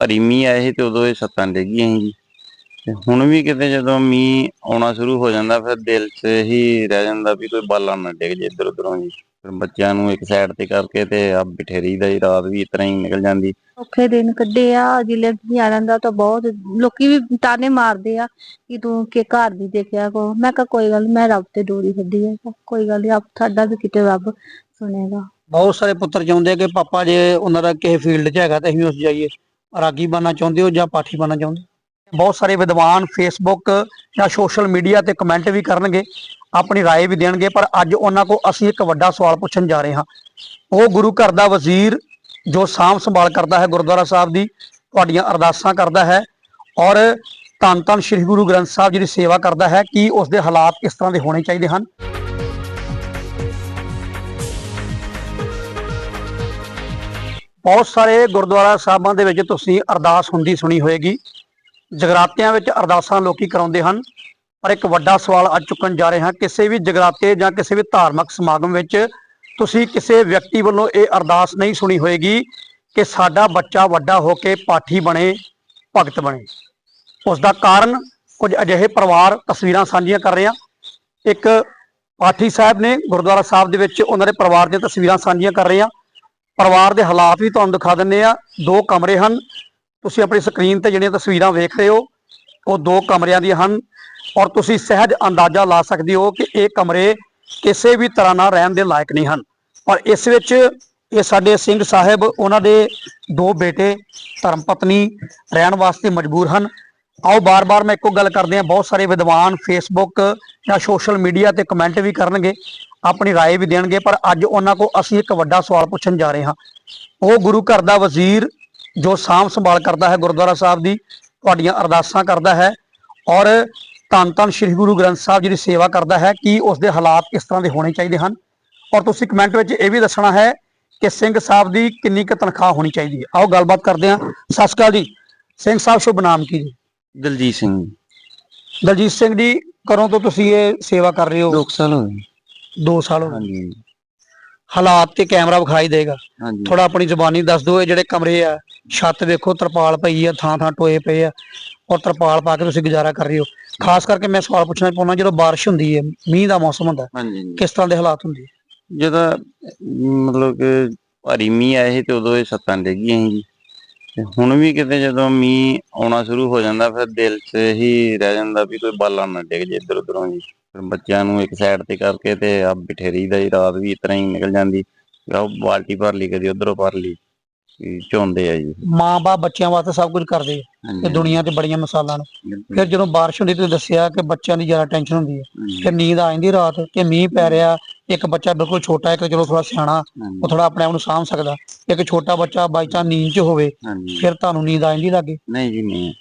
ਭਰੀ ਮੀਂਹ ਆਏ ਸੀ ਤੇ ਉਦੋਂ ਇਹ ਸੱਤਾਂ ਡਿੱਗੀਆਂ ਸੀ ਜੀ। ਤੇ ਹੁਣ ਵੀ ਕਿਤੇ ਜਦੋਂ ਮੀਂਹ ਆਉਣਾ ਸ਼ੁਰੂ ਹੋ ਜਾਂਦਾ ਫਿਰ ਦਿਲ 'ਚ ਹੀ ਰਹਿ ਜਾਂਦਾ ਵੀ ਕੋਈ ਬਾਲਾ ਨਾ ਡਿੱਗ ਜੇ ਇੱਧਰ ਉੱਧਰੋਂ ਜੀ। ਫਿਰ ਬੱਚਿਆਂ ਨੂੰ ਇੱਕ ਸਾਈਡ ਤੇ ਕਰਕੇ ਤੇ ਆ ਬਿਠੇਰੀ ਦਾ ਹੀ ਰਾਤ ਵੀ ਇਸ ਤਰ੍ਹਾਂ ਹੀ ਨਿਕਲ ਜਾਂਦੀ। ਔਖੇ ਦਿਨ ਕੱਢੇ ਆ ਜਿਲੇ ਨਿਆਣਿਆਂ ਦਾ ਤਾਂ ਬਹੁਤ ਲੋਕੀ ਵੀ ਤਾਨੇ ਮਾਰਦੇ ਆ ਕਿ ਤੂੰ ਕਿ ਘਰ ਦੀ ਦੇਖਿਆ ਕੋ ਮੈਂ ਕਿਹਾ ਕੋਈ ਗੱਲ ਨੀ, ਮੈਂ ਰੱਬ ਤੇ ਡੋਰੀ ਛੱਡੀ ਆ। ਕੋਈ ਗੱਲ ਨੀ ਆਪ ਸਾਡਾ ਵੀ ਕਿਤੇ ਰੱਬ ਸੁਣੇਗਾ। ਬਹੁਤ ਸਾਰੇ ਪੁੱਤਰ ਚਾਹੁੰਦੇ ਆ ਕਿ ਪਾਪਾ ਜੇ ਉਹਨਾਂ ਦਾ ਕਿਸੇ ਫੀਲਡ 'ਚ ਹੈਗਾ ਤਾਂ ਅਸੀਂ ਉਸ 'ਚ ਜਾਈਏ। ਰਾਗੀ ਬਣਨਾ ਚਾਹੁੰਦੇ ਹੋ ਜਾਂ ਪਾਠੀ ਬਣਨਾ ਚਾਹੁੰਦੇ ਹੋ? ਬਹੁਤ ਸਾਰੇ ਵਿਦਵਾਨ ਫੇਸਬੁੱਕ ਜਾਂ ਸੋਸ਼ਲ ਮੀਡੀਆ ਤੇ ਕਮੈਂਟ ਵੀ ਕਰਨਗੇ ਆਪਣੀ رائے ਵੀ ਦੇਣਗੇ ਪਰ ਅੱਜ ਉਹਨਾਂ ਕੋ ਅਸੀਂ ਇੱਕ ਵੱਡਾ ਸਵਾਲ ਪੁੱਛਣ ਜਾ ਰਹੇ ਹਾਂ ਉਹ ਗੁਰੂ ਘਰ ਦਾ ਵਜ਼ੀਰ ਜੋ ਸਾਂਭ ਸੰਭਾਲ ਕਰਦਾ ਹੈ ਗੁਰਦੁਆਰਾ ਸਾਹਿਬ ਦੀ ਤੁਹਾਡੀਆਂ ਅਰਦਾਸਾਂ ਕਰਦਾ ਹੈ ਔਰ ਧੰਨ ਧੰਨ ਸ੍ਰੀ ਗੁਰੂ ਗ੍ਰੰਥ ਸਾਹਿਬ ਜੀ ਦੀ ਸੇਵਾ ਕਰਦਾ ਹੈ ਕੀ ਉਸ ਦੇ ਹਾਲਾਤ ਕਿਸ ਤਰ੍ਹਾਂ ਦੇ ਹੋਣੇ ਚਾਹੀਦੇ ਹਨ ਬਹੁਤ ਸਾਰੇ ਗੁਰਦੁਆਰਾ ਸਾਹਿਬਾਂ ਦੇ ਵਿੱਚ ਤੁਸੀਂ ਅਰਦਾਸ ਹੁੰਦੀ ਸੁਣੀ ਹੋਏਗੀ। ਜਗਰਾਤਿਆਂ ਵਿੱਚ ਅਰਦਾਸਾਂ ਲੋਕੀ ਕਰਾਉਂਦੇ ਹਨ। ਪਰ ਇੱਕ ਵੱਡਾ ਸਵਾਲ ਅੱਜ ਚੁੱਕਣ ਜਾ ਰਹੇ ਹਾਂ। ਕਿਸੇ ਵੀ ਜਗਰਾਤੇ ਜਾਂ ਕਿਸੇ ਵੀ ਧਾਰਮਿਕ ਸਮਾਗਮ ਵਿੱਚ ਤੁਸੀਂ ਕਿਸੇ ਵਿਅਕਤੀ ਵੱਲੋਂ ਇਹ ਅਰਦਾਸ ਨਹੀਂ ਸੁਣੀ ਹੋਏਗੀ ਕਿ ਸਾਡਾ ਬੱਚਾ ਵੱਡਾ ਹੋ ਕੇ ਪਾਠੀ ਬਣੇ, ਭਗਤ ਬਣੇ। ਉਸ ਦਾ ਕਾਰਨ ਕੁਝ ਅਜਿਹੇ ਪਰਿਵਾਰ ਤਸਵੀਰਾਂ ਸਾਂਝੀਆਂ ਕਰ ਰਹੇ। ਹਾਂ ਇੱਕ ਪਾਠੀ ਸਾਹਿਬ ਨੇ ਗੁਰਦੁਆਰਾ ਸਾਹਿਬ ਦੇ ਵਿੱਚ ਉਹਨਾਂ ਦੇ ਪਰਿਵਾਰ ਦੀਆਂ ਤਸਵੀਰਾਂ ਸਾਂਝੀਆਂ ਕਰ ਰਹੇ ਹਾਂ ਪਰਿਵਾਰ ਦੇ ਹਾਲਾਤ ਵੀ ਤੁਹਾਨੂੰ ਦਿਖਾ ਦਿੰਨੇ ਆ ਦੋ ਕਮਰੇ ਹਨ। ਤੁਸੀਂ ਆਪਣੀ ਸਕਰੀਨ ਤੇ ਜਿਹੜੀਆਂ ਤਸਵੀਰਾਂ ਵੇਖ ਰਹੇ ਹੋ, ਉਹ ਦੋ ਕਮਰਿਆਂ ਦੀਆਂ ਹਨ ਔਰ ਤੁਸੀਂ ਸਹਿਜ ਅੰਦਾਜ਼ਾ ਲਾ ਸਕਦੇ ਹੋ ਕਿ ਇਹ ਕਮਰੇ ਕਿਸੇ ਵੀ ਤਰ੍ਹਾਂ ਨਾਲ ਰਹਿਣ ਦੇ ਲਾਇਕ ਨਹੀਂ ਹਨ। ਔਰ ਇਸ ਵਿੱਚ ਇਹ ਸਾਡੇ ਸਿੰਘ ਸਾਹਿਬ, ਉਹਨਾਂ ਦੇ ਦੋ ਬੇਟੇ ਧਰਮ ਪਤਨੀ ਰਹਿਣ ਵਾਸਤੇ ਮਜਬੂਰ ਹਨ। ਆਓ ਬਾਰ-ਬਾਰ ਮੈਂ ਇੱਕੋ ਗੱਲ ਕਰਦੇ ਹਾਂ। ਬਹੁਤ ਸਾਰੇ ਵਿਦਵਾਨ ਫੇਸਬੁੱਕ ਜਾਂ ਸੋਸ਼ਲ ਮੀਡੀਆ ਤੇ ਕਮੈਂਟ ਵੀ ਕਰਨਗੇ। ਆਪਣੀ رائے ਵੀ ਦੇਣਗੇ ਪਰ ਅੱਜ ਉਹਨਾਂ ਕੋ ਅਸੀਂ ਇੱਕ ਵੱਡਾ ਸਵਾਲ ਪੁੱਛਣ ਜਾ ਰਹੇ ਹਾਂ ਉਹ ਗੁਰੂ ਘਰ ਦਾ ਵਜ਼ੀਰ ਜੋ ਸਾਂਭ ਸੰਭਾਲ ਕਰਦਾ ਹੈ ਗੁਰਦੁਆਰਾ ਸਾਹਿਬ ਦੀ ਤੁਹਾਡੀਆਂ ਅਰਦਾਸਾਂ ਕਰਦਾ ਹੈ ਔਰ ਧੰਨ ਧੰਨ ਸ੍ਰੀ ਗੁਰੂ ਗ੍ਰੰਥ ਸਾਹਿਬ ਜੀ ਦੀ ਸੇਵਾ ਕਰਦਾ ਹੈ ਕੀ ਉਸ ਦੇ ਹਾਲਾਤ ਕਿਸ ਤਰ੍ਹਾਂ ਦੇ ਹੋਣੇ ਚਾਹੀਦੇ ਹਨ ਔਰ ਤੁਸੀਂ ਕਮੈਂਟ ਵਿੱਚ ਇਹ ਵੀ ਦੱਸਣਾ ਹੈ ਕਿ ਸਿੰਘ ਸਾਹਿਬ ਦੀ ਕਿੰਨੀ ਕੁ ਤਨਖਾਹ ਹੋਣੀ ਚਾਹੀਦੀ ਹੈ ਆਓ ਗੱਲਬਾਤ ਕਰਦੇ ਹਾਂ ਸਤਿ ਸ਼੍ਰੀ ਅਕਾਲ ਜੀ ਸਿੰਘ ਸਾਹਿਬ ਸ਼ੁਭ ਨਾਮ ਕੀ ਜੀ ਦਲਜੀਤ ਸਿੰਘ ਦਲਜੀਤ ਸਿੰਘ ਜੀ ਕਰੋਂ ਤੋਂ ਤੁਸੀਂ ਇਹ ਸੇਵਾ ਕਰ ਰਹੇ ਹੋ 2 ਸਾਲ ਹੋ ਗਏ 2 ਸਾਲ ਹੋ ਗਏ। ਹਾਂਜੀ। ਹਾਲਾਤ ਤੇ ਕੈਮਰਾ ਵਿਖਾਈ ਦੇਗਾ। ਹਾਂਜੀ। ਥੋੜਾ ਆਪਣੀ ਜ਼ੁਬਾਨੀ ਦੱਸ ਦਿਓ ਇਹ ਜਿਹੜੇ ਕਮਰੇ ਆ ਛੱਤ ਵੇਖੋ ਤਰਪਾਲ ਪਈ ਆ ਥਾਂ ਥਾਂ ਟੋਏ ਪਏ ਆ ਔਰ ਤਰਪਾਲ ਪਾ ਕੇ ਤੁਸੀਂ ਗੁਜ਼ਾਰਾ ਕਰ ਰਹੇ ਹੋ। ਖਾਸ ਕਰਕੇ ਮੈਂ ਸਵਾਲ ਪੁੱਛਣਾ ਚਾਹੁੰਦਾ ਜਦੋਂ ਬਾਰਿਸ਼ ਹੁੰਦੀ ਹੈ ਮੀਂਹ ਦਾ ਮੌਸਮ ਹੁੰਦਾ ਹਾਂਜੀ। ਹਾਂਜੀ। ਕਿਸ ਤਰ੍ਹਾਂ ਦੇ ਹਾਲਾਤ ਹੁੰਦੇ ਆ? ਜਦੋਂ ਮਤਲਬ ਕਿ ਭਾਰੀ ਮੀਂਹ ਆਏ ਸੀ ਤੇ ਉਦੋਂ ਇਹ ਸੱਤਾਂ ਡਿੱਗੀਆਂ ਸੀ ਜੀ। ਤੇ ਹੁਣ ਵੀ ਕਿਤੇ ਜਦੋਂ ਮੀਂਹ ਆਉਣਾ ਸ਼ੁਰੂ ਹੋ ਜਾਂਦਾ ਫਿਰ ਦਿਲ 'ਚ ਹੀ ਰਹਿ ਜਾਂਦਾ ਵੀ ਕੋਈ ਬਾਲਾ ਨਾ ਡਿੱਗ ਜੇ ਇੱਧਰ ਉੱਧਰੋਂ ਜੀ। ਫਿਰ ਬੱਚਿਆਂ ਨੂੰ ਇੱਕ ਸਾਈਡ ਤੇ ਕਰਕੇ ਤੇ ਆ ਬਿਠੇਰੀ ਦਾ ਹੀ ਰਾਤ ਵੀ ਤਰ੍ਹਾਂ ਹੀ ਨਿਕਲ ਜਾਂਦੀ। ਆਹ ਬਾਲਟੀ ਭਰ ਲਈ ਕਦੀ ਉਧਰੋਂ ਭਰ ਲਈ ਵੀ ਝੋਂਦੇ ਆ ਜੀ। ਮਾਂ-ਬਾਪ ਬੱਚਿਆਂ ਵਾਸਤੇ ਸਭ ਕੁਝ ਕਰਦੇ ਆ ਤੇ ਦੁਨੀਆ ਤੇ ਬੜੀਆਂ ਮਿਸਾਲਾਂ ਨੇ। ਫਿਰ ਜਦੋਂ ਬਾਰਿਸ਼ ਹੁੰਦੀ ਤੁਸੀਂ ਦੱਸਿਆ ਕਿ ਬੱਚਿਆਂ ਦੀ ਜ਼ਿਆਦਾ ਟੈਨਸ਼ਨ ਹੁੰਦੀ ਹੈ ਫਿਰ ਨੀਂਦ ਆ ਜਾਂਦੀ ਰਾਤ ਕਿ ਮੀਂਹ ਪੈ ਰਿਹਾ ਇੱਕ ਬੱਚਾ ਬਿਲਕੁਲ ਛੋਟਾ ਹੈ ਇੱਕ ਚਲੋ ਥੋੜਾ ਸਿਆਣਾ ਉਹ ਥੋੜਾ ਆਪਣੇ ਆਪ ਨੂੰ ਸਾਂਭ ਸਕਦਾ। ਇੱਕ ਛੋਟਾ ਬੱਚਾ ਬਾਈ ਚਾਂਸ ਨੀਂਦ 'ਚ ਹੋਵੇ ਹਾਂਜੀ। ਫਿਰ ਤੁਹਾਨੂੰ ਨੀਂਦ ਆ ਜਾਂਦੀ ਲੱਗੇ। ਨਹੀਂ ਜੀ ਨਹੀਂ।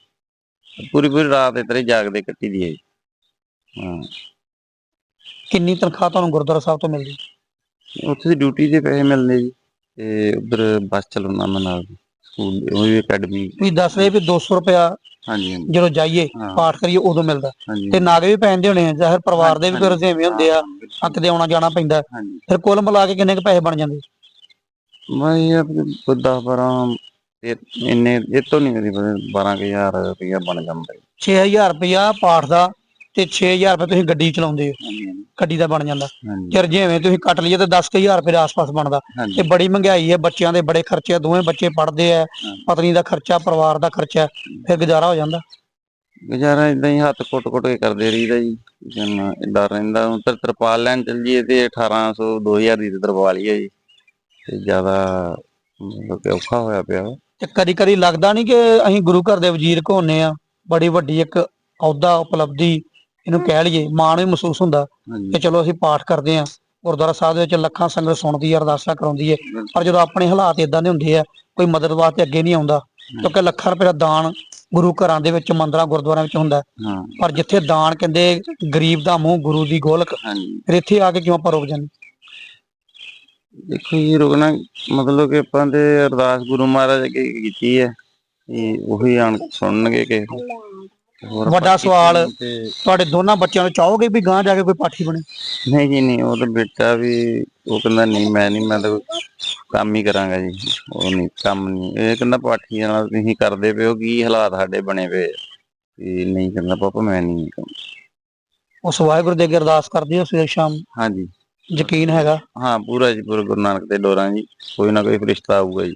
ਪੂਰੀ ਪੂਰੀ ਰਾਤ ਇਤਰੇ ਜਾਗਦੇ ਕੱਟੀ ਦੀ ਹੈ ਜੀ। ਹਾਂ। ਕਿੰਨੀ ਤਨਖਾਹ ਤੁਹਾਨੂੰ ਗੁਰਦੁਆਰਾ ਸਾਹਿਬ ਤੋਂ ਮਿਲਦੀ? ਉੱਥੇ ਦੀ ਡਿਊਟੀ ਦੇ ਪੈਸੇ ਮਿਲਦੇ ਜੀ। ਤੇ ਉਧਰ ਬੱਸ ਚਲਾਉਣਾ ਮੈਂ ਨਾਲ ਸਕੂਲ ਉਹ ਵੀ ਅਕੈਡਮੀ। ਤੁਸੀਂ ਦੱਸ ਰਹੇ ਵੀ 200 ਰੁਪਇਆ ਹਾਂਜੀ ਹਾਂਜੀ। ਜਦੋਂ ਜਾਈਏ ਹਾਂ, ਪਾਠ ਕਰੀਏ ਉਦੋਂ ਮਿਲਦਾ। ਹਾਂਜੀ। ਤੇ ਨਾਗੇ ਵੀ ਪੈਂਦੇ ਹੋਣੇ ਆ ਜ਼ਾਹਿਰ ਪਰਿਵਾਰ ਦੇ ਵੀ ਕੋਈ ਰੁਝੇਵੇਂ ਹੁੰਦੇ ਆ ਹਾਂ, ਹੱਕ ਦੇ ਆਉਣਾ ਜਾਣਾ ਪੈਂਦਾ। ਹਾਂਜੀ। ਫਿਰ ਕੁੱਲ ਮਿਲਾ ਕੇ ਕਿੰਨੇ ਕੁ ਪੈਸੇ ਬਣ ਜਾਂਦੇ? ਮੈਂ ਇਹ ਕੋਈ 10 12 ਇਹ ਇੰਨੇ ਇਹ ਤੋਂ ਨਹੀਂ ਕਰੀ 12000 ਰੁਪਇਆ ਬਣ ਜਾਂਦਾ। ਜੀ। 6000 ਰੁਪਇਆ ਪਾਠ ਦਾ ਤੇ 6000 ਰੁਪਏ ਤੁਸੀਂ ਗੱਡੀ ਚਲਾਉਂਦੇ ਹੋ। ਹਾਂਜੀ। ਗੱਡੀ ਦਾ ਬਣ ਜਾਂਦਾ। ਹਾਂਜੀ। ਜੇ ਜਿਵੇਂ ਤੁਸੀਂ ਕੱਟ ਲਈਏ ਤੇ 10000 ਰੁਪਏ ਦੇ ਆਸ-ਪਾਸ ਬਣਦਾ। ਹਾਂਜੀ। ਤੇ ਬੜੀ ਮਹਿੰਗਾਈ ਹੈ ਬੱਚਿਆਂ ਦੇ ਬੜੇ ਖਰਚੇ ਆ ਦੋਵੇਂ ਬੱਚੇ ਪੜ੍ਹਦੇ ਆ। ਪਤਨੀ ਦਾ ਖਰਚਾ ਪਰਿਵਾਰ ਦਾ ਖਰਚਾ ਫਿਰ ਗੁਜ਼ਾਰਾ ਹੋ ਜਾਂਦਾ। ਗੁਜ਼ਾਰਾ ਇਦਾਂ ਹੀ ਹੱਥ ਕੁੱਟ-ਕੁੱਟ ਕੇ ਕਰਦੇ ਰਹੀਦਾ ਜੀ। ਜਨ ਡਰ ਰਹਿੰਦਾ ਹੁਣ ਤਾਂ ਤਰਪਾਲ ਲੈਣ ਚੱਲ ਜੀਏ ਤੇ 1800 2000 ਦੀ ਤੇ ਤਰਪਾਲ ਹੀ ਹੈ ਜੀ। ਤੇ ਜ਼ਿਆਦਾ ਮਤਲਬ ਕਿ ਔਖਾ ਹੋਇਆ ਪਿਆ ਵਾ। ਤੇ ਕਦੀ ਕਦੀ ਲੱਗਦਾ ਨਹੀਂ ਕਿ ਅਸੀਂ ਗੁਰੂ ਘਰ ਦੇ ਵਜ਼ੀਰ ਘੋਨੇ ਆ। ਬੜੀ ਵੱਡੀ ਇੱਕ ਅਹੁਦਾ ਉਪਲਬਧੀ ਇਹਨੂੰ ਕਹਿ ਲਈਏ ਮਾਣ ਵੀ ਮਹਿਸੂਸ ਹੁੰਦਾ। ਕਿ ਚਲੋ ਅਸੀਂ ਪਾਠ ਕਰਦੇ ਆ ਗੁਰਦੁਆਰਾ ਸਾਹਿਬ ਦੇ ਵਿੱਚ ਲੱਖਾਂ ਸੰਗਤ ਸੁਣਦੀ ਹੈ ਅਰਦਾਸਾਂ ਕਰਾਉਂਦੀ ਹੈ। ਪਰ ਜਦੋਂ ਆਪਣੇ ਹਾਲਾਤ ਇਦਾਂ ਦੇ ਹੁੰਦੇ ਆ ਕੋਈ ਮਦਦ ਵਾਸਤੇ ਅੱਗੇ ਨਹੀਂ ਆਉਂਦਾ। ਕਿਉਂਕਿ ਲੱਖਾਂ ਰੁਪਏ ਦਾ ਦਾਨ ਗੁਰੂ ਘਰਾਂ ਦੇ ਵਿੱਚ ਮੰਦਰਾਂ ਗੁਰਦੁਆਰਿਆਂ ਵਿੱਚ ਹੁੰਦਾ। ਪਰ ਜਿੱਥੇ ਦਾਨ ਕਹਿੰਦੇ ਗਰੀਬ ਦਾ ਮੂੰਹ ਗੁਰੂ ਦੀ ਗੋਲਕ ਫਿਰ ਇੱਥੇ ਆ ਕੇ ਕਿਉਂ ਆਪਾਂ ਰੁਕ ਜਾਂਦੇ? ਦੇਖੋ ਜੀ ਰੁਕਣਾ ਮਤਲਬ ਕਿ ਆਪਾਂ ਤੇ ਅਰਦਾਸ ਗੁਰੂ ਮਹਾਰਾਜ ਅੱਗੇ ਕੀਤੀ ਹੈ। ਇਹ ਉਹੀ ਆਣ ਸੁਣਨਗੇ ਕਿ ਹੋਰ ਵੱਡਾ ਸਵਾਲ ਤੇ- ਤੁਹਾਡੇ ਦੋਨਾਂ ਬੱਚਿਆਂ ਨੂੰ ਚਾਹੋਗੇ ਵੀ ਗਾਂ ਜਾ ਕੇ ਕੋਈ ਪਾਠੀ ਬਣੇ? ਨਹੀਂ ਜੀ ਨਹੀਂ ਉਹ ਤਾਂ ਬੇਟਾ ਵੀ ਉਹ ਕਹਿੰਦਾ ਨਹੀਂ ਮੈਂ ਨਹੀਂ ਮੈਂ ਤਾਂ ਕੰਮ ਹੀ ਕਰਾਂਗਾ ਜੀ। ਉਹ ਨਹੀਂ ਕੰਮ ਨਹੀਂ। ਇਹ ਕਹਿੰਦਾ ਪਾਠੀ ਨਾਲ ਤੁਸੀਂ ਕਰਦੇ ਪਿਓ ਕੀ ਹਾਲਾਤ ਸਾਡੇ ਬਣੇ ਪਏ ਆ। ਵੀ ਨਹੀਂ ਕਹਿੰਦਾ ਪਾਪਾ ਮੈਂ ਨਹੀਂ ਕੰਮ ਉਸ ਵਾਹਿਗੁਰੂ ਦੇ ਅੱਗੇ ਅਰਦਾਸ ਕਰਦੇ ਹੋ ਸਵੇਰ ਸ਼ਾਮ? ਹਾਂਜੀ। ਯਕੀਨ ਹੈਗਾ? ਹਾਂ ਪੂਰਾ ਜੀ ਪੂਰਾ ਗੁਰੂ ਨਾਨਕ ਦੇ ਡੋਰਾਂ ਜੀ। ਕੋਈ ਨਾ ਕੋਈ ਫਰਿਸ਼ਤਾ ਆਊਗਾ ਜੀ।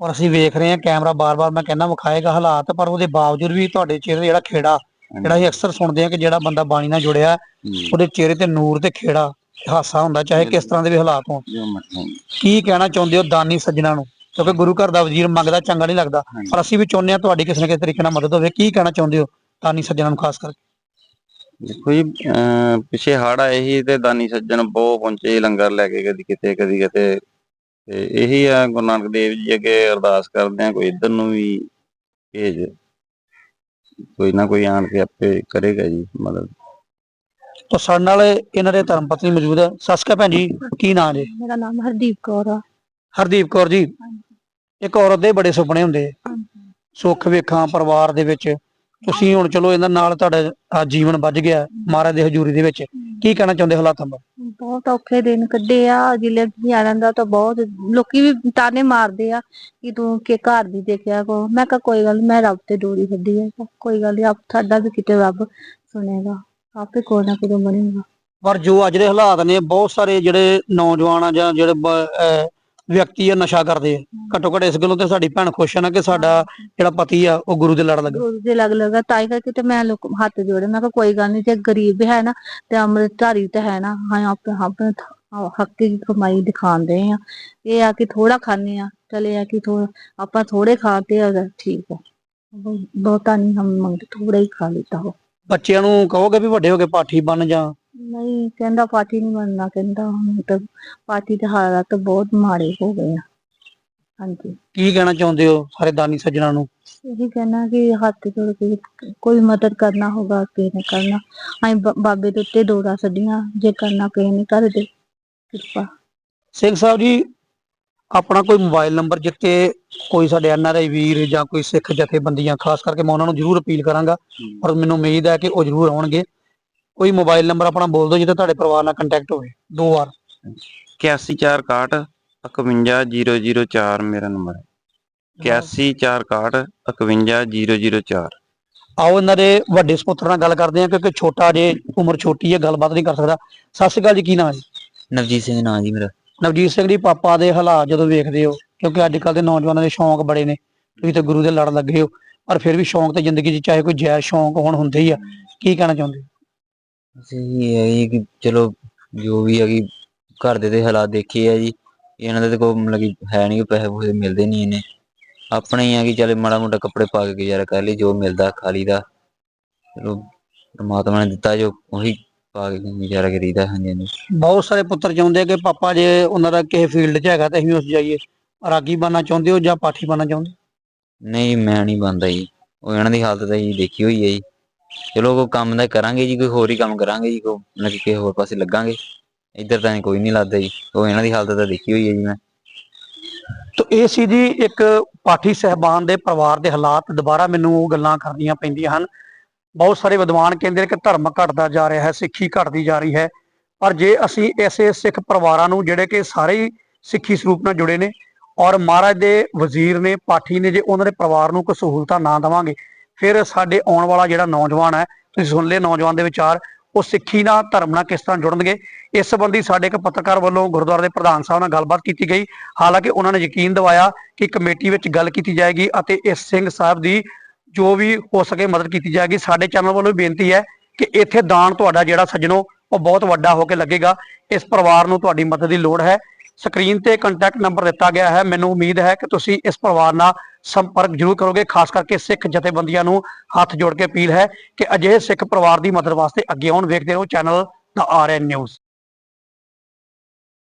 ਔਰ ਅਸੀਂ ਵੇਖ ਰਹੇ ਹਾਂ ਕੈਮਰਾ ਬਾਰ-ਬਾਰ ਮੈਂ ਕਹਿੰਦਾ ਵਿਖਾਏਗਾ ਹਾਲਾਤ ਪਰ ਉਹਦੇ ਬਾਵਜੂਦ ਵੀ ਤੁਹਾਡੇ ਚਿਹਰੇ ਤੇ ਜਿਹੜਾ ਖੇੜਾ ਜਿਹੜਾ ਅਸੀਂ ਅਕਸਰ ਸੁਣਦੇ ਹਾਂ ਕਿ ਜਿਹੜਾ ਬੰਦਾ ਬਾਣੀ ਨਾਲ ਜੁੜਿਆ ਉਹਦੇ ਚਿਹਰੇ ਤੇ ਨੂਰ ਤੇ ਖੇੜਾ ਹਾਸਾ ਹੁੰਦਾ ਚਾਹੇ ਕਿਸ ਤਰ੍ਹਾਂ ਦੇ ਵੀ ਹਾਲਾਤ ਹੋਣ। ਕੀ ਕਹਿਣਾ ਚਾਹੁੰਦੇ ਹੋ ਦਾਨੀ ਸੱਜਣਾ ਨੂੰ? ਕਿਉਂਕਿ ਗੁਰੂ ਘਰ ਦਾ ਵਜ਼ੀਰ ਮੰਗਦਾ ਚੰਗਾ ਨਹੀਂ ਲੱਗਦਾ। ਪਰ ਅਸੀਂ ਵੀ ਚਾਹੁੰਦੇ ਹਾਂ ਤੁਹਾਡੀ ਕਿਸੇ ਨਾ ਕਿਸੇ ਤਰੀਕੇ ਨਾਲ ਮਦਦ ਹੋਵੇ। ਕੀ ਕਹਿਣਾ ਚਾਹੁੰਦੇ ਹੋ ਦਾਨੀ ਸੱਜਣਾ ਨੂੰ ਖਾਸ ਕਰਕੇ? ਦੇਖੋ ਜੀ ਪਿੱਛੇ ਹੜ ਆਏ ਸੀ ਤੇ ਦਾਨੀ ਸੱਜਣ ਬਹੁਤ ਪਹੁੰਚੇ ਲੰਗਰ ਲੈ ਕੇ ਕਦੀ ਕਿਤੇ ਕਦੀ ਕਿਤੇ। ਤੇ ਇਹੀ ਆ ਗੁਰੂ ਨਾਨਕ ਦੇਵ ਜੀ ਅੱਗੇ ਅਰਦਾਸ ਕਰਦੇ ਆ ਕੋਈ ਇੱਧਰ ਨੂੰ ਵੀ ਭੇਜ। ਕੋਈ ਨਾ ਕੋਈ ਆਣ ਕੇ ਆਪੇ ਕਰੇਗਾ ਜੀ ਮਦਦ। ਤਾਂ ਸਾਡੇ ਨਾਲ ਇਹਨਾਂ ਦੇ ਧਰਮ ਪਤਨੀ ਮੌਜੂਦ ਹੈ। ਸਤਿ ਸ਼੍ਰੀ ਅਕਾਲ ਭੈਣ ਜੀ ਕੀ ਨਾਂ ਜੀ? ਮੇਰਾ ਨਾਮ ਹਰਦੀਪ ਕੌਰ ਆ। ਹਰਦੀਪ ਕੌਰ ਜੀ ਇੱਕ ਔਰਤ ਦੇ ਬੜੇ ਸੁਪਨੇ ਹੁੰਦੇ ਆ। ਸੁੱਖ ਵੇਖਾਂ ਪਰਿਵਾਰ ਦੇ ਵਿੱਚ। ਤੁਸੀਂ ਹੁਣ ਚਲੋ ਇਹਨਾਂ ਨਾਲ ਤੁਹਾਡਾ ਆਹ ਜੀਵਨ ਵੱਜ ਗਿਆ ਮਹਾਰਾਜ ਦੇ ਹਜ਼ੂਰੀ ਦੇ ਵਿੱਚ। ਕੀ ਕਹਿਣਾ ਚਾਹੁੰਦੇ ਹਾਲਾਤਾਂ ਬਾਰੇ? ਬਹੁਤ ਔਖੇ ਦਿਨ ਕੱਢੇ ਆ ਜ਼ਿਲ੍ਹੇ ਲੁਧਿਆਣਾ ਦਾ ਤਾਂ ਬਹੁਤ ਲੋਕੀ ਵੀ ਤਾਨੇ ਮਾਰਦੇ ਆ ਕਿ ਤੂੰ ਕਿ ਘਰ ਦੀ ਦੇਖਿਆ ਕੋ ਮੈਂ ਕਿਹਾ ਕੋਈ ਗੱਲ ਨੀ, ਮੈਂ ਰੱਬ ਤੇ ਡੋਰੀ ਛੱਡੀ ਆ ਕੋਈ ਗੱਲ ਨੀ ਆਪ ਸਾਡਾ ਵੀ ਕਿਤੇ ਰੱਬ ਸੁਣੇਗਾ ਆਪੇ ਕੋਈ ਨਾ ਕੋਈ ਬਣੇਗਾ। ਪਰ ਜੋ ਅੱਜ ਦੇ ਹਾਲਾਤ ਨੇ ਬਹੁਤ ਸਾਰੇ ਜਿਹੜੇ ਨੌਜਵਾਨ ਆ ਜਾਂ ਜਿਹੜੇ ਬ- ਅਹ ਵਿਅਕਤੀ ਆ ਨਸ਼ਾ ਕਰਦੇ ਆ। ਘੱਟੋ ਘੱਟ ਇਸ ਗੱਲੋਂ ਤੇ ਸਾਡੀ ਭੈਣ ਖੁਸ਼ ਆ ਨਾ ਕਿ ਸਾਡਾ ਜਿਹੜਾ ਪਤੀ ਆ ਉਹ ਗੁਰੂ ਦੇ ਲੜ ਲੱਗਾ। ਗੁਰੂ ਦੇ ਲੱਗ। ਲਗਾ ਤਾਈ ਕਰਕੇ ਤੇ ਮੈਂ ਲੋਕ ਹੱਥ ਜੋੜੇ। ਮੈਂ ਕਿਹਾ ਕੋਈ ਗੱਲ ਨਹੀਂ ਜੇ ਗਰੀਬ ਹੈ ਨਾ ਤੇ ਅੰਮ੍ਰਿਤ ਧਾਰੀ ਤੇ ਹੈ ਨਾ ਹਾਂ ਆਪਣੇ ਆਪਣੇ ਹੱਕ ਦੀ ਕਮਾਈ ਦਿਖਾਉਂਦੇ ਆ। ਇਹ ਆ ਕਿ ਥੋੜਾ ਖਾਣੇ ਆ ਚਲੇ ਆ ਕਿ ਥੋੜਾ ਆਪਾਂ ਥੋੜੇ ਖਾਤੇ ਆ ਤਾਂ ਠੀਕ ਆ। ਬਹੁ- ਬਹੁਤਾ ਨਹੀਂ ਹਮ ਮੰਗਦੇ ਥੋੜਾ ਹੀ ਖਾ ਲੈਤਾ ਹੋ ਬੱਚਿਆਂ ਨੂੰ ਕਹੋਗੇ ਵੀ ਵੱਡੇ ਹੋ ਕੇ ਪਾਠੀ ਬਣ ਜਾਂ ਨਹੀਂ ਕਹਿੰਦਾ ਪਾਰਟੀ ਨਹੀਂ ਬਣਨਾ ਕਹਿੰਦਾ ਹੁਣ ਤਾਂ ਪਾਰਟੀ ਦੇ ਹਾਲਾਤ ਬਹੁਤ ਮਾੜੇ ਹੋ ਗਏ ਆ। ਹਾਂਜੀ। ਕੀ ਕਹਿਣਾ ਚਾਹੁੰਦੇ ਹੋ ਸਾਰੇ ਦਾਨੀ ਸੱਜਣਾ ਨੂੰ? ਇਹੀ ਕਹਿਣਾ ਕਿ ਹੱਥ ਜੋੜ ਕੇ ਕੋਈ ਮਦਦ ਕਰਨਾ ਹੋਗਾ ਕਿਸੇ ਨੇ ਕਰਨਾ। ਅਸੀਂ ਬ- ਬਾਬੇ ਦੇ ਉੱਤੇ ਡੋਰਾ ਛੱਡੀਆਂ ਜੇ ਕਰਨਾ ਕਿਸੇ ਨੇ ਕਰ ਦੇ। ਕਿਰਪਾ। ਸਿੰਘ ਸਾਹਿਬ ਜੀ ਆਪਣਾ ਕੋਈ ਮੋਬਾਈਲ ਨੰਬਰ ਜਿੱਤੇ ਕੋਈ ਸਾਡੇ ਐਨਆਰਆਈ ਵੀਰ ਜਾਂ ਕੋਈ ਸਿੱਖ ਜਥੇਬੰਦੀਆਂ ਖਾਸ ਕਰਕੇ ਮੈਂ ਉਹਨਾਂ ਨੂੰ ਜ਼ਰੂਰ ਅਪੀਲ ਕਰਾਂਗਾ। ਔਰ ਮੈਨੂੰ ਉਮੀਦ ਹੈ ਕਿ ਉਹ ਜ਼ਰੂਰ ਆਉਣਗੇ। ਕੋਈ ਮੋਬਾਈਲ ਨੰਬਰ ਆਪਣਾ ਬੋਲ ਦਿਓ ਜਿੱਥੇ ਤੁਹਾਡੇ ਪਰਿਵਾਰ ਨਾਲ ਕੰਟੈਕਟ ਹੋਵੇ ਦੋ ਵਾਰ। 8161 51004 ਮੇਰਾ ਨੰਬਰ ਹੈ। 8161 51004 ਆਓ ਇਹਨਾਂ ਦੇ ਵੱਡੇ ਸਪੁੱਤਰ ਨਾਲ ਗੱਲ ਕਰਦੇ ਹਾਂ ਕਿਉਂਕਿ ਛੋਟਾ ਜੇ ਉਮਰ ਛੋਟੀ ਹੈ ਗੱਲਬਾਤ ਨਹੀਂ ਕਰ ਸਕਦਾ। ਸਤਿ ਸ਼੍ਰੀ ਅਕਾਲ ਜੀ ਕੀ ਨਾਮ ਹੈ? ਜੀ? ਨਵਜੀਤ ਸਿੰਘ ਨਾਂ ਜੀ ਮੇਰਾ। ਨਵਜੀਤ ਸਿੰਘ ਜੀ ਪਾਪਾ ਦੇ ਹਾਲਾਤ ਜਦੋਂ ਵੇਖਦੇ ਹੋ ਕਿਉਂਕਿ ਅੱਜ ਕੱਲ ਦੇ ਨੌਜਵਾਨਾਂ ਦੇ ਸ਼ੌਂਕ ਬੜੇ ਨੇ ਤੁਸੀਂ ਤਾਂ ਗੁਰੂ ਦੇ ਲੜ ਲੱਗੇ ਹੋ ਪਰ ਫਿਰ ਵੀ ਸ਼ੌਂਕ ਤਾਂ ਜ਼ਿੰਦਗੀ 'ਚ ਚਾਹੇ ਕੋਈ ਜਾਇਜ਼ ਸ਼ੌਂਕ ਹੋਣ ਹੁੰਦੇ ਹੀ ਆ ਕੀ ਕਹਿਣਾ ਚਾਹੁੰਦੇ ਹੋ? ਅਸੀਂ ਇਹ ਹੈ ਜੀ ਕਿ ਚਲੋ ਜੋ ਵੀ ਹੈਗੀ ਘਰ ਦੇ ਤੇ ਹਾਲਾਤ ਦੇਖੇ ਆ ਜੀ ਇਹਨਾਂ ਦੇ ਤੇ ਕੋਈ ਮਤਲਬ ਕਿ ਹੈ ਨਹੀਂ ਪੈਸੇ ਪੂਸੇ ਮਿਲਦੇ ਨਹੀਂ ਇਹਨੇ ਆਪਣੇ ਹੀ ਆ ਕਿ ਚੱਲ ਮਾੜਾ ਮੋਟਾ ਕੱਪੜੇ ਪਾ ਕੇ ਗੁਜ਼ਾਰਾ ਕਰ ਲਈ ਜੋ ਮਿਲਦਾ ਖਾ ਲਈਦਾ। ਚਲੋ ਪਰਮਾਤਮਾ ਨੇ ਦਿੱਤਾ ਜੋ ਉਹੀ ਪਾ ਕੇ ਗੁਜ਼ਾਰਾ ਕਰੀਦਾ ਹਾਂਜੀ ਹਾਂਜੀ। ਬਹੁਤ ਸਾਰੇ ਪੁੱਤਰ ਚਾਹੁੰਦੇ ਆ ਕਿ ਪਾਪਾ ਜੇ ਉਹਨਾਂ ਦਾ ਕਿਸੇ ਫੀਲਡ 'ਚ ਹੈਗਾ ਤਾਂ ਅਸੀਂ ਉਸ 'ਚ ਜਾਈਏ। ਰਾਗੀ ਬਣਨਾ ਚਾਹੁੰਦੇ ਹੋ ਜਾਂ ਪਾਠੀ ਬਣਨਾ ਚਾਹੁੰਦੇ? ਨਹੀਂ ਮੈਂ ਨਹੀਂ ਬੰਦਾ ਜੀ। ਉਹ ਇਹਨਾਂ ਦੀ ਹਾਲਤ ਤਾਂ ਜੀ ਦੇਖੀ ਹੋਈ ਹੈ ਜੀ। ਚਲੋ ਕੋਈ ਕੰਮ ਦਾ ਕਰਾਂਗੇ ਜੀ, ਕੋਈ ਹੋਰ ਹੀ ਕੰਮ ਕਰਾਂਗੇ ਜੀ, ਕੋਈ ਮਤਲਬ ਕਿ ਕਿਸੇ ਹੋਰ ਪਾਸੇ ਲੱਗਾਂਗੇ। ਇੱਧਰ ਤਾਂ ਕੋਈ ਨਹੀਂ ਲੱਗਦਾ ਜੀ, ਉਹ ਇਹਨਾਂ ਦੀ ਹਾਲਤ ਤਾਂ ਦੇਖੀ ਹੋਈ ਹੈ ਜੀ ਮੈਂ। ਤੋ ਇਹ ਸੀ ਜੀ ਇੱਕ ਪਾਠੀ ਸਹਿਬਾਨ ਦੇ ਪਰਿਵਾਰ ਦੇ ਹਾਲਾਤ, ਦੁਬਾਰਾ ਮੈਨੂੰ ਉਹ ਗੱਲਾਂ ਕਰਨੀਆਂ ਪੈਂਦੀਆਂ ਹਨ। ਬਹੁਤ ਸਾਰੇ ਵਿਦਵਾਨ ਕਹਿੰਦੇ ਨੇ ਕਿ ਧਰਮ ਘਟਦਾ ਜਾ ਰਿਹਾ ਹੈ, ਸਿੱਖੀ ਘਟਦੀ ਜਾ ਰਹੀ ਹੈ। ਪਰ ਜੇ ਅਸੀਂ ਐਸੇ ਸਿੱਖ ਪਰਿਵਾਰਾਂ ਨੂੰ, ਜਿਹੜੇ ਕਿ ਸਾਰੇ ਹੀ ਸਿੱਖੀ ਸਰੂਪ ਨਾਲ ਜੁੜੇ ਨੇ, ਔਰ ਮਹਾਰਾਜ ਦੇ ਵਜ਼ੀਰ ਨੇ, ਪਾਠੀ ਨੇ, ਜੇ ਉਹਨਾਂ ਦੇ ਪਰਿਵਾਰ ਨੂੰ ਕੋਈ ਸਹੂਲਤਾਂ ਨਾ ਦੇਵਾਂਗੇ ਫਿਰ ਸਾਡੇ ਆਉਣ ਵਾਲਾ ਜਿਹੜਾ ਨੌਜਵਾਨ ਹੈ, ਤੁਸੀਂ ਸੁਣ ਲਏ ਨੌਜਵਾਨ ਦੇ ਵਿਚਾਰ, ਉਹ ਸਿੱਖੀ ਨਾਲ ਧਰਮ ਨਾਲ ਕਿਸ ਤਰ੍ਹਾਂ ਜੁੜਨਗੇ? ਇਸ ਸੰਬੰਧੀ ਸਾਡੇ ਇੱਕ ਪੱਤਰਕਾਰ ਵੱਲੋਂ ਗੁਰਦੁਆਰੇ ਦੇ ਪ੍ਰਧਾਨ ਸਾਹਿਬ ਨਾਲ ਗੱਲਬਾਤ ਕੀਤੀ ਗਈ। ਹਾਲਾਂਕਿ ਉਹਨਾਂ ਨੇ ਯਕੀਨ ਦਿਵਾਇਆ ਕਿ ਕਮੇਟੀ ਵਿੱਚ ਗੱਲ ਕੀਤੀ ਜਾਏਗੀ ਅਤੇ ਇਸ ਸਿੰਘ ਸਾਹਿਬ ਦੀ ਜੋ ਵੀ ਹੋ ਸਕੇ ਮਦਦ ਕੀਤੀ ਜਾਏਗੀ। ਸਾਡੇ ਚੈਨਲ ਵੱਲੋਂ ਵੀ ਬੇਨਤੀ ਹੈ ਕਿ ਇੱਥੇ ਦਾਨ ਤੁਹਾਡਾ ਜਿਹੜਾ ਸੱਜਣੋ, ਉਹ ਬਹੁਤ ਵੱਡਾ ਹੋ ਕੇ ਲੱਗੇਗਾ। ਇਸ ਪਰਿਵਾਰ ਨੂੰ ਤੁਹਾਡੀ ਮਦਦ ਦੀ ਲੋੜ ਹੈ। ਸਕਰੀਨ ਤੇ ਕੰਟੈਕਟ ਨੰਬਰ ਦਿੱਤਾ ਗਿਆ ਹੈ। ਮੈਨੂੰ ਉਮੀਦ ਹੈ ਕਿ ਤੁਸੀਂ ਇਸ ਪਰਿਵਾਰ ਨਾਲ ਸੰਪਰਕ ਜ਼ਰੂਰ ਕਰੋਗੇ। ਖਾਸ ਕਰਕੇ ਸਿੱਖ ਜਥੇਬੰਦੀਆਂ ਨੂੰ ਹੱਥ ਜੋੜ ਕੇ ਅਪੀਲ ਹੈ ਕਿ ਅਜਿਹੇ ਸਿੱਖ ਪਰਿਵਾਰ ਦੀ ਮਦਦ ਵਾਸਤੇ ਅੱਗੇ ਆਉਣ। ਵੇਖਦੇ ਰਹੋ, ਚੈਨਲ ਦਾ ਆਰਐਨ ਨਿਊਜ਼।